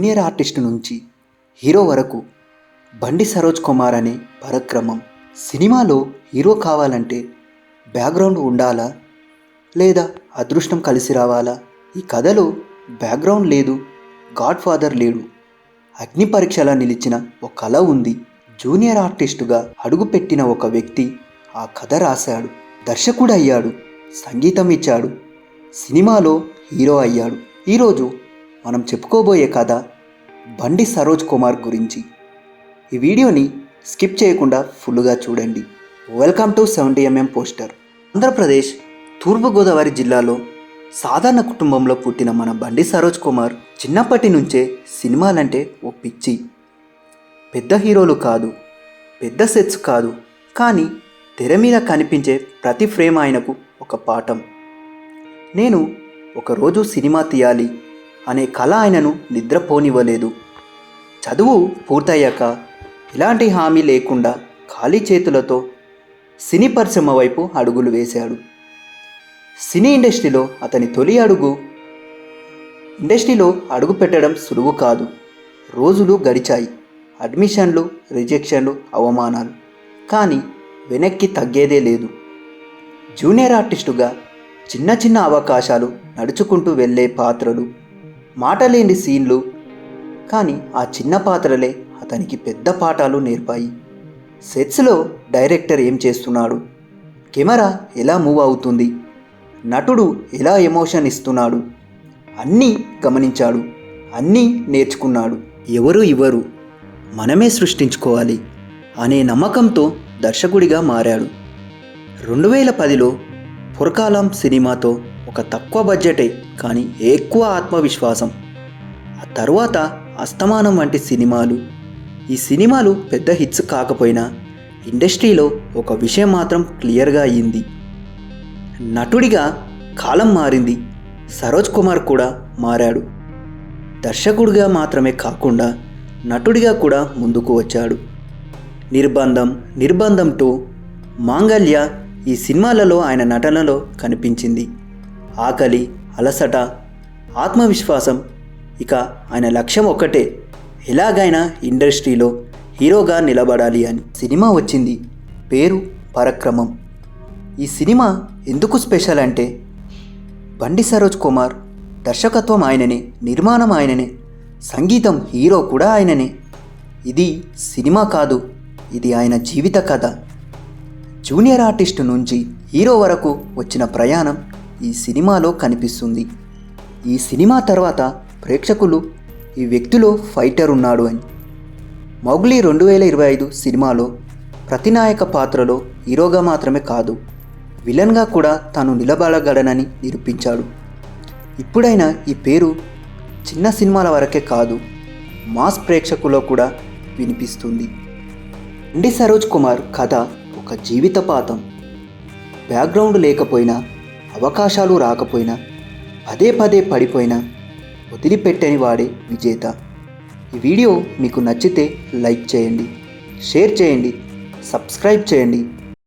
Junior artist నుంచి hero వరకు బండి సరోజ్ కుమార్ అనే పరక్రమం సినిమాలో హీరో కావాలంటే బ్యాక్గ్రౌండ్ ఉండాలా? లేదా అదృష్టం కలిసి రావాలా? ఈ కథలో బ్యాక్గ్రౌండ్ లేదు గాడ్ ఫాదర్ లేడు. అగ్ని పరీక్షలా నిలిచిన ఒక కళ ఉంది. జూనియర్ ఆర్టిస్టుగా అడుగుపెట్టిన ఒక వ్యక్తి ఆ కథ రాశాడు. దర్శకుడు అయ్యాడు సంగీతం ఇచ్చాడు సినిమాలో హీరో అయ్యాడు. ఈరోజు మనం చెప్పుకోబోయే కథ బండి సరోజ్ కుమార్ గురించి. ఈ వీడియోని స్కిప్ చేయకుండా ఫుల్గా చూడండి. Welcome to seventy MM poster. Andhra Pradesh Turpu Godavari జిల్లాలో సాధారణ కుటుంబంలో పుట్టిన మన బండి సరోజ్ కుమార్ చిన్నప్పటి నుంచే సినిమాలంటే ఓ పిచ్చి. పెద్ద హీరోలు కాదు పెద్ద సెట్స్ కాదు కానీ తెర మీద కనిపించే ప్రతి ఫ్రేమ్ ఆయనకు ఒక పాఠం. నేను ఒకరోజు సినిమా తీయాలి అనే కళ ఆయనను నిద్రపోనివ్వలేదు. చదువు పూర్తయ్యాక ఎలాంటి హామీ లేకుండా ఖాళీ చేతులతో సినీ పరిశ్రమ వైపు అడుగులు వేశాడు. సినీ ఇండస్ట్రీలో అతని తొలి అడుగు ఇండస్ట్రీలో అడుగు పెట్టడం సులువు కాదు. రోజులు గడిచాయి. అడ్మిషన్లు రిజెక్షన్లు అవమానాలు. కానీ వెనక్కి తగ్గేదే లేదు. జూనియర్ ఆర్టిస్టుగా చిన్న చిన్న అవకాశాలు నడుచుకుంటూ వెళ్ళే పాత్రలు మాటలేని సీన్లు. కానీ ఆ చిన్న పాత్రలే అతనికి పెద్ద పాఠాలు నేర్పాయి. సెట్స్లో డైరెక్టర్ ఏం చేస్తున్నాడు? కెమెరా ఎలా మూవ్ అవుతుంది? నటుడు ఎలా ఎమోషన్ ఇస్తున్నాడు? అన్నీ గమనించాడు. అన్నీ నేర్చుకున్నాడు. ఎవరు ఇవ్వరు? మనమే సృష్టించుకోవాలి అనే నమ్మకంతో దర్శకుడిగా మారాడు. రెండు వేల పదిలో పురకాలం సినిమాతో ఒక తక్కువ బడ్జెటే కానీ ఎక్కువ ఆత్మవిశ్వాసం. ఆ తర్వాత అస్తమానం వంటి సినిమాలు. ఈ సినిమాలు పెద్ద హిట్స్ కాకపోయినా ఇండస్ట్రీలో ఒక విషయం మాత్రం క్లియర్గా అయ్యింది. నటుడిగా కాలం మారింది. సరోజ్ కుమార్ కూడా మారాడు. దర్శకుడిగా మాత్రమే కాకుండా నటుడిగా కూడా ముందుకు వచ్చాడు. నిర్బంధం నిర్బంధం టూ మాంగల్య ఈ సినిమాలలో ఆయన నటనలో కనిపించింది. ఆకలి అలసట ఆత్మవిశ్వాసం ఇక ఆయన లక్ష్యం ఒక్కటే. ఎలాగైనా ఇండస్ట్రీలో హీరోగా నిలబడాలి అని సినిమా వచ్చింది. పేరు పరక్రమం. ఈ సినిమా ఎందుకు స్పెషల్ అంటే బండి సరోజ్ కుమార్ దర్శకత్వం ఆయననే నిర్మాణం ఆయననే సంగీతం హీరో కూడా ఆయననే. ఇది సినిమా కాదు ఇది ఆయన జీవిత కథ. జూనియర్ ఆర్టిస్ట్ నుంచి హీరో వరకు వచ్చిన ప్రయాణం ఈ సినిమాలో కనిపిస్తుంది. ఈ సినిమా తర్వాత ప్రేక్షకులు ఈ వ్యక్తిలో ఫైటర్ ఉన్నాడు అని. మౌగ్లీ రెండు వేల ఇరవై ఐదు సినిమాలో ప్రతినాయక పాత్రలో హీరోగా మాత్రమే కాదు విలన్గా కూడా తాను నిలబడగలనని నిరూపించాడు. ఇప్పుడైనా ఈ పేరు చిన్న సినిమాల వరకే కాదు మాస్ ప్రేక్షకులో కూడా వినిపిస్తుంది. అండి సరోజ్ కుమార్ కథ ఒక జీవిత పాతం బ్యాక్గ్రౌండ్ లేకపోయినా అవకాశాలు రాకపోయినా పదే పదే పడిపోయినా వదిలిపెట్టని వాడే విజేత ఈ వీడియో మీకు నచ్చితే లైక్ చేయండి షేర్ చేయండి సబ్స్క్రైబ్ చేయండి.